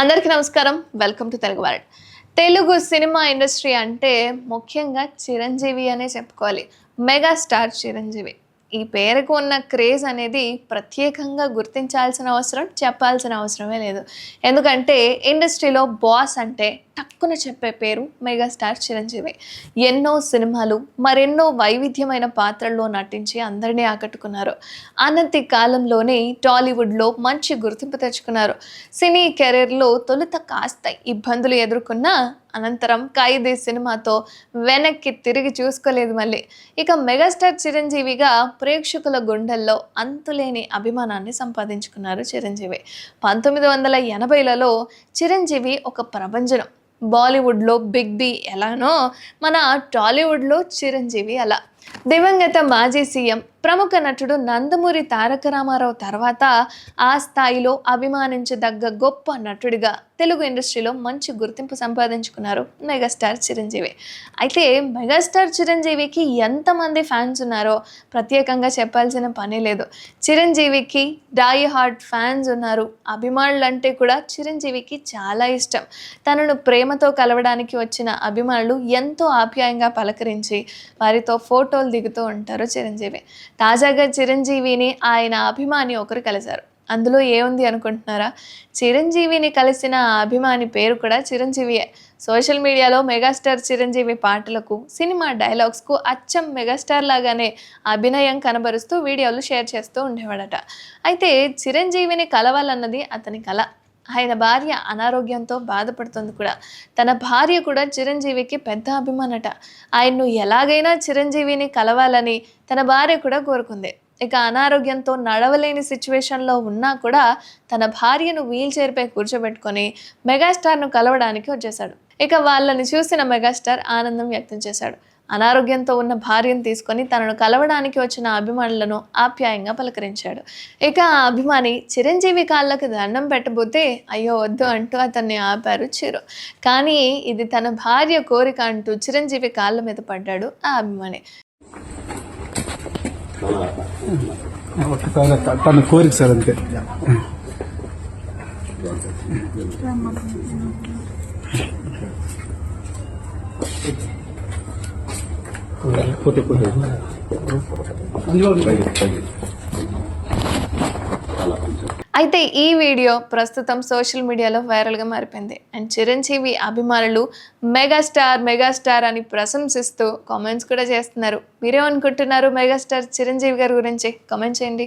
అందరికీ నమస్కారం. Welcome to Telugu world. Telugu cinema industry అంటే ముఖ్యంగా చిరంజీవి అనే చెప్పుకోవాలి. మెగాస్టార్ చిరంజీవి. ఈ పేరుకు ఉన్న క్రేజ్ అనేది ప్రత్యేకంగా గుర్తించాల్సిన అవసరం చెప్పాల్సిన అవసరమే లేదు. ఎందుకంటే ఇండస్ట్రీలో బాస్ అంటే టక్కున చెప్పే పేరు మెగాస్టార్ చిరంజీవి. ఎన్నో సినిమాలు మరెన్నో వైవిధ్యమైన పాత్రల్లో నటించి అందరినీ ఆకట్టుకున్నారు. అనంతి కాలంలోనే టాలీవుడ్లో మంచి గుర్తింపు తెచ్చుకున్నారు. సినీ కెరీర్లో తొలుత కాస్త ఇబ్బందులు ఎదుర్కొన్న అనంతరం ఖైదీ సినిమాతో వెనక్కి తిరిగి చూసుకోలేదు మళ్ళీ. ఇక మెగాస్టార్ చిరంజీవిగా ప్రేక్షకుల గుండెల్లో అంతులేని అభిమానాన్ని సంపాదించుకున్నారు చిరంజీవి. పంతొమ్మిది వందల ఎనభైలలో చిరంజీవి ఒక ప్రభంజనం. బాలీవుడ్లో బిగ్ బి ఎలానో మన టాలీవుడ్లో చిరంజీవి అలా. దివంగత మాజీ సీఎం ప్రముఖ నటుడు నందమూరి తారక రామారావు తర్వాత ఆ స్థాయిలో అభిమానించదగ్గ గొప్ప నటుడిగా తెలుగు ఇండస్ట్రీలో మంచి గుర్తింపు సంపాదించుకున్నారు మెగాస్టార్ చిరంజీవి. అయితే మెగాస్టార్ చిరంజీవికి ఎంతమంది ఫ్యాన్స్ ఉన్నారో ప్రత్యేకంగా చెప్పాల్సిన పని లేదు. చిరంజీవికి డాయి హార్ట్ ఫ్యాన్స్ ఉన్నారు. అభిమానులు అంటే కూడా చిరంజీవికి చాలా ఇష్టం. తనను ప్రేమతో కలవడానికి వచ్చిన అభిమానులు ఎంతో ఆప్యాయంగా పలకరించి వారితో ఫోటోలు దిగుతూ ఉంటారు చిరంజీవి. తాజాగా చిరంజీవిని ఆయన అభిమాని ఒకరు కలిశారు. అందులో ఏముంది అనుకుంటున్నారా? చిరంజీవిని కలిసిన అభిమాని పేరు కూడా చిరంజీవియే. సోషల్ మీడియాలో మెగాస్టార్ చిరంజీవి పాటలకు సినిమా డైలాగ్స్కు అచ్చం మెగాస్టార్ లాగానే అభినయం కనబరుస్తూ వీడియోలు షేర్ చేస్తూ ఉండేవాడట. అయితే చిరంజీవిని కలవాలన్నది అతని కళ ఆయన భార్య అనారోగ్యంతో బాధపడుతుంది కూడా. తన భార్య కూడా చిరంజీవికి పెద్ద అభిమానట. ఆయన్ను ఎలాగైనా చిరంజీవిని కలవాలని తన భార్య కూడా కోరుకుంది. ఇక అనారోగ్యంతో నడవలేని సిచ్యువేషన్లో ఉన్నా కూడా తన భార్యను వీల్ చైర్పై కూర్చోబెట్టుకొని మెగాస్టార్ను కలవడానికి వచ్చేశాడు. ఇక వాళ్ళని చూసిన మెగాస్టార్ ఆనందం వ్యక్తం చేశాడు. అనారోగ్యంతో ఉన్న భార్యను తీసుకొని తనను కలవడానికి వచ్చిన అభిమానులను ఆప్యాయంగా పలకరించాడు. ఇక ఆ అభిమాని చిరంజీవి కాళ్ళకు దండం పెట్టబోతే అయ్యో వద్దు అంటూ అతన్ని ఆపారు చిరు. కానీ ఇది తన భార్య కోరిక అంటూ చిరంజీవి కాళ్ళ మీద పడ్డాడు ఆ అభిమాని. తన కోరిక సార్ అంతే. పోతే పోతే అయితే ఈ వీడియో ప్రస్తుతం సోషల్ మీడియాలో వైరల్గా మారిపోయింది. అండ్ చిరంజీవి అభిమానులు మెగాస్టార్ మెగాస్టార్ అని ప్రశంసిస్తూ కామెంట్స్ కూడా చేస్తున్నారు. మీరేమనుకుంటున్నారు మెగాస్టార్ చిరంజీవి గారి గురించి? కామెంట్ చేయండి.